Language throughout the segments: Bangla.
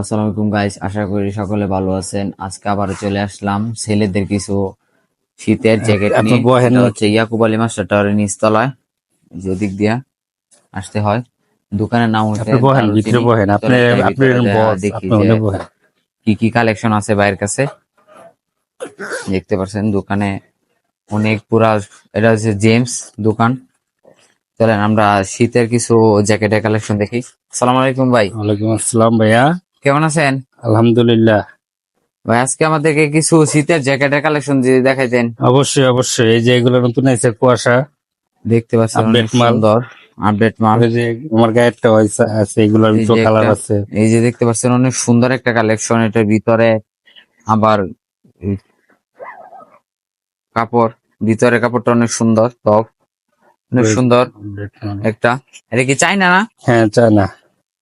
আসসালামু আলাইকুম গাইস আশা করি সকলে ভালো আছেন। আজকে আবার চলে আসলাম ছেলেদের কিছু শীতের জ্যাকেট নিয়ে। এটা হচ্ছে। ইয়াকুব আলী মাস্টার টাওয়ারের নিচতলায় যে দিক দিয়া আসতে হয়। দোকানের নাম হচ্ছে আপনি বহেন ভিতরে বহেন। আপনি আপনি ভিতরে দেখি কি কি কালেকশন আছে বাইরের কাছে। দেখতে পাচ্ছেন দোকানে অনেক পুরা এটা হচ্ছে জেমস দোকান। চলেন আমরা শীতের কিছু জ্যাকেটের কালেকশন দেখি। সালাম আলাইকুম ভাই। ওয়ালাইকুম আসসালাম ভাইয়া। কেমন আছেন? আলহামদুলিল্লাহ। ভাই আজকে আমাদেরকে কিছু শীতের জ্যাকেটের কালেকশন যদি দেখাইতেন। অবশ্যই অবশ্যই। এই যে এগুলো নতুন আছে কুয়াশা। দেখতে পাচ্ছেন Update মাল। সুন্দর। আপডেট মাল। এই যে আমার গায়ে একটা আছে এগুলোর ভিতরে কালার আছে। এই যে দেখতে পাচ্ছেন অনেক সুন্দর একটা কালেকশন। এটার ভিতরে আবার কাপড়। ভিতরে কাপড়টা অনেক সুন্দর টপ। অনেক সুন্দর। একটা। এটা কি চাইনা না? হ্যাঁ চায় না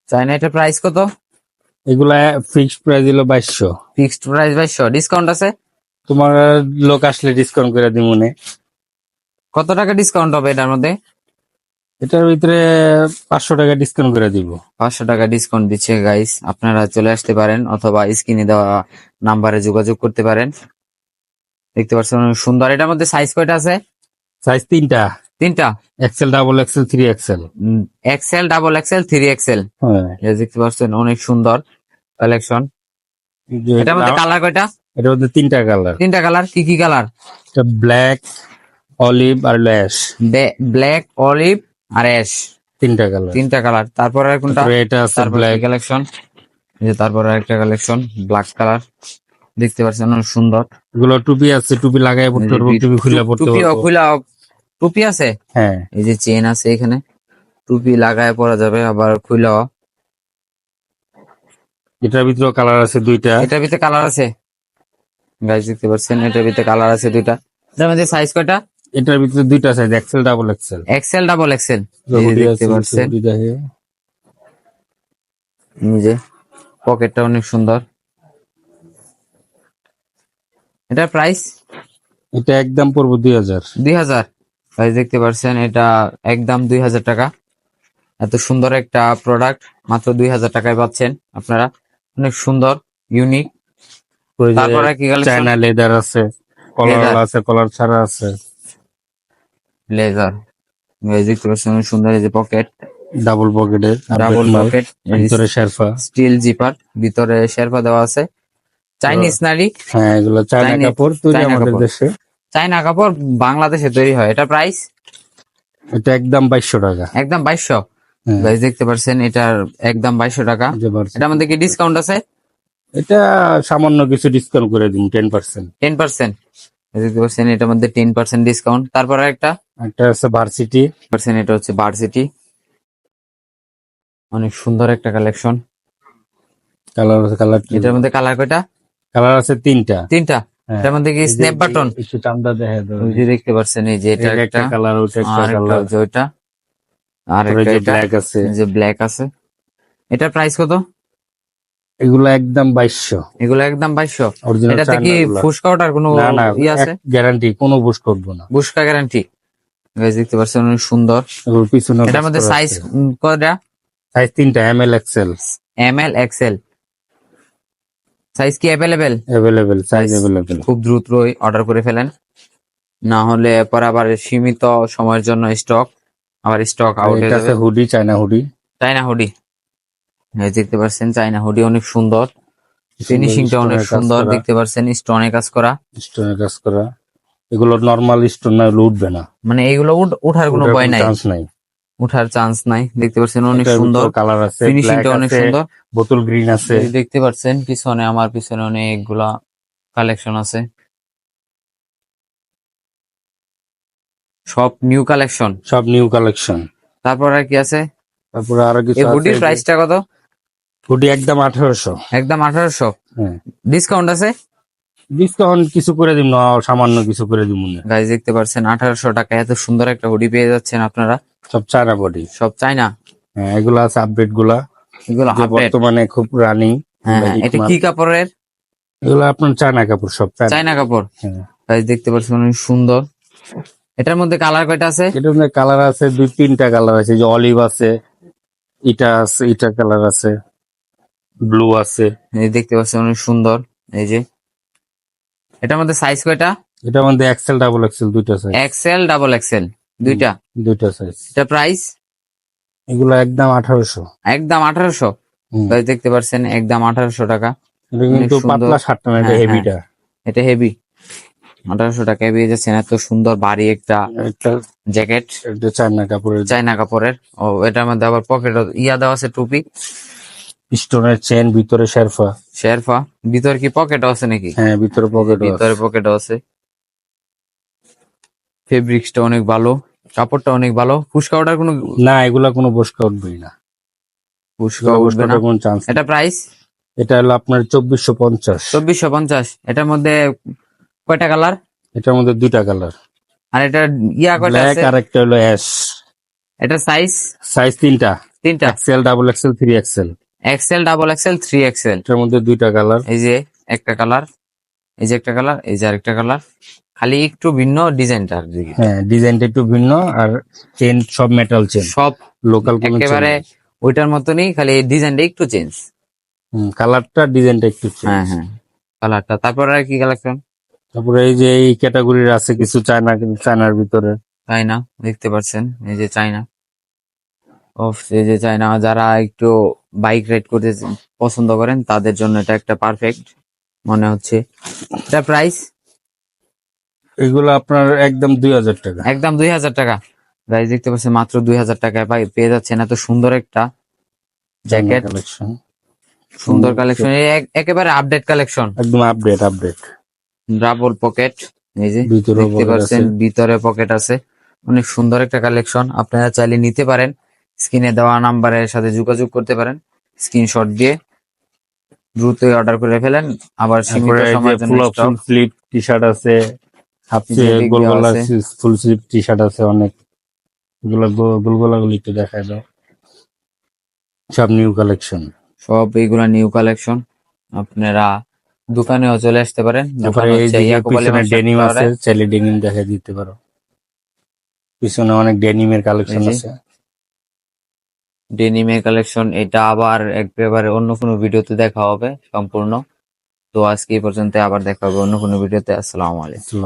চাইনা এটা প্রাইস কত? এগুলা ফিক্সড প্রাইস হলো বাইশশো। ফিক্সড প্রাইস বাইশশো। ডিসকাউন্ট আছে? তোমার লোক আসলে ডিসকাউন্ট করে দিব মনে কত টাকা ডিসকাউন্ট হবে এটার মধ্যে? এটার ভিতরে পাঁচশো টাকা ডিসকাউন্ট করে দিব। পাঁচশো টাকা ডিসকাউন্ট দিচ্ছে গাইস আপনারা চলে আসতে পারেন অথবা স্ক্রিনে দেওয়া নাম্বারে যোগাযোগ করতে পারেন। দেখতে পাচ্ছেন সুন্দর। এটার মধ্যে সাইজ কয়টা আছে? সাইজ তিনটা। তিনটা? XL double XL three XL XL double XL three XL দেখতে পাচ্ছেন অনেক সুন্দর কালেকশন যে এটার মধ্যে কালার কয়টা? এটার মধ্যে তিনটা কালার তিনটা কালার কি কি কালার ব্ল্যাক অলিভ আর ল্যাশ ব্ল্যাক অলিভ আর অ্যাশ তিনটা কালার তিনটা কালার তারপরে আর কোনটা? এটা আছে ব্ল্যাক কালেকশন এই যে তারপরে একটা কালেকশন ব্ল্যাক কালার দেখতে পাচ্ছেন অনেক সুন্দর। এগুলো টুপি আছে টুপি লাগাই পড়তে পারব টুপি খুলে পড়তে টুপি পারব। খুলা টুপি আছে? হ্যাঁ। এই যে চেন আছে এখানে। টুপি লাগায় পরা যাবে আবার খুলাও এটার ভিতরে কালার আছে দুইটা। এটার ভিতরে কালার আছে। গাইজ দেখতে পাচ্ছেন এটার ভিতরে কালার আছে দুইটা। এটার মধ্যে সাইজ কয়টা? এটার ভিতরে দুইটা size XL double XL XL double XL দেখতে পাচ্ছেন। নিজে পকেটটা অনেক সুন্দর। এটা প্রাইস এটা একদম পড়ব দুই হাজার। দুই হাজার? গাইজ দেখতে পাচ্ছেন এটা একদম দুই হাজার টাকা। এত সুন্দর একটা প্রোডাক্ট মাত্র দুই হাজার টাকায় পাচ্ছেন আপনারা। অনেক সুন্দর ইউনিক তারপরে কি কালেকশন চায়না লেদার আছে কলার আছে কলার ছাড়া আছে। লেজার দেখতে পাচ্ছেন অনেক সুন্দর এই যে পকেট ডাবল পকেটের ডাবল পকেট ভিতরে শেরফা স্টিল জিপার ভিতরে শেরপা দেওয়া আছে। চাইনিজ নারী। হ্যাঁ এগুলো চায়না কাপড় তৈরি আমাদের দেশে। চাইনা কাপড় বাংলাদেশে তৈরি হয়। এটা প্রাইস এটা একদম বাইশশো টাকা। একদম বাইশশো? হ্যাঁ, গাইজ দেখতে পাচ্ছেন এটার একদম বাইশশো টাকা। এটার মধ্যে কি ডিসকাউন্ট আছে? এটা সামান্য কিছু ডিসকাউন্ট করে দিন টেন পার্সেন্ট টেন পার্সেন্ট দেখতে পাচ্ছেন এটার মধ্যে টেন পার্সেন্ট ডিসকাউন্ট তারপর একটা একটা আছে ভার্সিটি পার্সেন্ট এটা হচ্ছে ভার্সিটি অনেক সুন্দর একটা কালেকশন কালার কালার এটার মধ্যে কালার কয়টা? কালার আছে তিনটা। তিনটা? কি এই স্ন্যাপ বাটন একটু চামড়া দেখা দাও ওই যে দেখতে পাচ্ছেন এই যে এটা এটা একটা। কালার ওটা একটা কালার হচ্ছে ওইটা। আর একটা যে এটা। ব্ল্যাক আছে। যে ব্ল্যাক আছে। এটার প্রাইস কত? এগুলো একদম বাইশশো। এগুলো একদম বাইশশো। অরিজিনাল এটাতে কি ফুসকা ওঠার কোনো ই আছে? গ্যারান্টি কোনো বুশ করব না। বুসকা গ্যারান্টি দেখতে পাচ্ছেন অনেক সুন্দর। পিছনে এটার মধ্যে সাইজ কয়টা? সাইজ তিনটা M L XL M L XL size কি অ্যাভেলেবেল অ্যাভেলেবেল সাইজ। অ্যাভেলেবেল খুব দ্রুতই অর্ডার করে ফেলেন। না হলে পরে আবার সীমিত সময়ের জন্য স্টক আবার স্টক আউট হয়ে যাবে। Hoodie China hoodie China hoodie এই দেখতে পাচ্ছেন চাইনা হুডি অনেক সুন্দর। ফিনিশিংটা অনেক সুন্দর দেখতে পাচ্ছেন স্টোনে কাজ করা। স্টোনের কাজ করা। এগুলো নর্মাল স্টোন না উঠবে না। মানে এগুলো উঠার কোনো ভয় নাই। চান্স নাই। উঠার চান্স নাই। দেখতে পাচ্ছেন অনেক সুন্দর। কালার আছে ফিনিশিংটা অনেক সুন্দর। বোতল গ্রিন আছে। দেখতে পাচ্ছেন পিছনে আমার পিছনে অনেকগুলা কালেকশন আছে। সব নিউ কালেকশন সব নিউ কালেকশন তারপর আর কি আছে? তারপরে আরও কিছু এই আছে হুডির প্রাইসটা কত? হুডি একদম আঠারোশো। একদম আঠারোশো? হ্যাঁ। ডিসকাউন্ট আছে? ডিসকাউন্ট কিছু করে দিব না সামান্য কিছু করে দিব না গাইজ দেখতে পাচ্ছেন আঠারোশো টাকা এত সুন্দর একটা হুডি পেয়ে যাচ্ছেন আপনারা। সব চায়না বডি সব চায়না হ্যাঁ এগুলো আছে আপডেটগুলা। এগুলো যে আপডেট বর্তমানে খুব রানিং হ্যাঁ এটা কি কাপড়ের? এগুলো আপনার চায়না কাপড় সব চায়না কাপড়। হ্যাঁ। দেখতে পাচ্ছেন অনেক সুন্দর। এটার মধ্যে কালার কয়টা আছে? এটার মধ্যে কালার আছে দুই তিনটা কালার আছে। যে অলিভ আছে ইটা আছে এটা কালার আছে ব্লু আছে। এই দেখতে পাচ্ছেন অনেক সুন্দর। এই যে। এটার মধ্যে সাইজ কয়টা? এটার মধ্যে এক্সেল ডাবল এক্সেল দুইটা সাইজ এক্সেল ডাবল এক্সেল দুইটা? দুইটা সাইজ এটা প্রাইস এগুলো একদম আঠারোশো। একদম আঠারোশো? দেখতে পাচ্ছেন একদম আঠারোশো টাকা। কিন্তু পাতলা শার্ট না এটা হ্যাঁ, হেভিটা এটা হেভি আঠারোশো টাকায় পেয়ে যাচ্ছেন এত সুন্দর ভারী একটা একটা জ্যাকেট চায়না কাপড়ের। চাইনা কাপড়ের। ও এটার মধ্যে আবার পকেট ইয়া দেওয়া আছে টুপি। স্টোনের চেন ভিতরে শেরফা। শেরফা। ভিতর কি পকেটও আছে নাকি? হ্যাঁ ভিতরে পকেট ভিতরে পকেটও আছে। ফেব্রিক্সটা অনেক ভালো কাপড়টা অনেক ভালো। ফুসকা ওটার কোনো না এগুলা কোনো বসকা উঠবেই না। ফুসকা উঠবে না। কোনো চান্স এটা প্রাইস এটা হলো আপনার চব্বিশশো পঞ্চাশ। চব্বিশশো পঞ্চাশ। এটার মধ্যে কয়টা কালার এটার মধ্যে দুইটা কালার আর এটা ইয়া কয়টা আছে? আর একটা হলো অ্যাশ এটা সাইজ সাইজ তিনটা। তিনটা? XL double XL three XL XL double XL three XL এটার মধ্যে দুইটা কালার এই যে একটা কালার এই যে একটা কালার এই যে আরেকটা কালার খালি একটু ভিন্ন ডিজাইনটার দিকে হ্যাঁ ডিজাইনটা একটু ভিন্ন আর চেন সব মেটাল চেন সব লোকাল কোনো একেবারে ওইটার মতনই খালি ডিজাইনটা একটু চেঞ্জ কালারটা ডিজাইনটা একটু। হ্যাঁ হ্যাঁ কালারটা তারপর আর কি কালেকশন তারপরে এই যে এই ক্যাটাগরির আছে কিছু চায়না চায়নার ভিতরে। চায়না দেখতে পাচ্ছেন এই যে চায়না অফ এই যে চায়না যারা একটু বাইক রাইড করতে পছন্দ করেন তাদের জন্য এটা একটা পারফেক্ট মনে হচ্ছে। এটা প্রাইস এগুলো আপনার একদম দুই হাজার টাকা। একদম দুই হাজার টাকা। গাইজ দেখতে পাচ্ছেন মাত্র দুই হাজার টাকায় পাই পেয়ে যাচ্ছেন এত সুন্দর একটা জ্যাকেট সুন্দর কালেকশন একেবারে আপডেট কালেকশন একদম আপডেট আপডেট ডাবল পকেট এই যে দেখতে পাচ্ছেন ভিতরে পকেট আছে। অনেক সুন্দর একটা কালেকশন আপনারা চাইলে নিতে পারেন। স্ক্রিনে দেওয়া নাম্বারের সাথে যোগাযোগ করতে পারেন। স্ক্রিনশট দিয়ে দ্রুতই অর্ডার করে ফেলেন। আবার সীমিত সময়ের জন্য full stock। Full sleeve T shirt আছে। ফুল টি শার্ট আছে অনেক। এগুলো গোল গুলি একটু দেখায় দাও। সব নিউ কালেকশন সব এইগুলা নিউ কালেকশন আপনারা দোকানেও চলে আসতে পারেন। ডেনিম আছে চাইলে ডেনিম দেখা দিতে পারো। পিছনে অনেক ডেনিমের কালেকশন আছে। ডেনিমের কালেকশন এটা আবার একেবারে অন্য কোনো ভিডিওতে দেখা হবে সম্পূর্ণ। তো আজকে এই পর্যন্ত আবার দেখা হবে অন্য কোনো ভিডিওতে। আসসালামু আলাইকুম।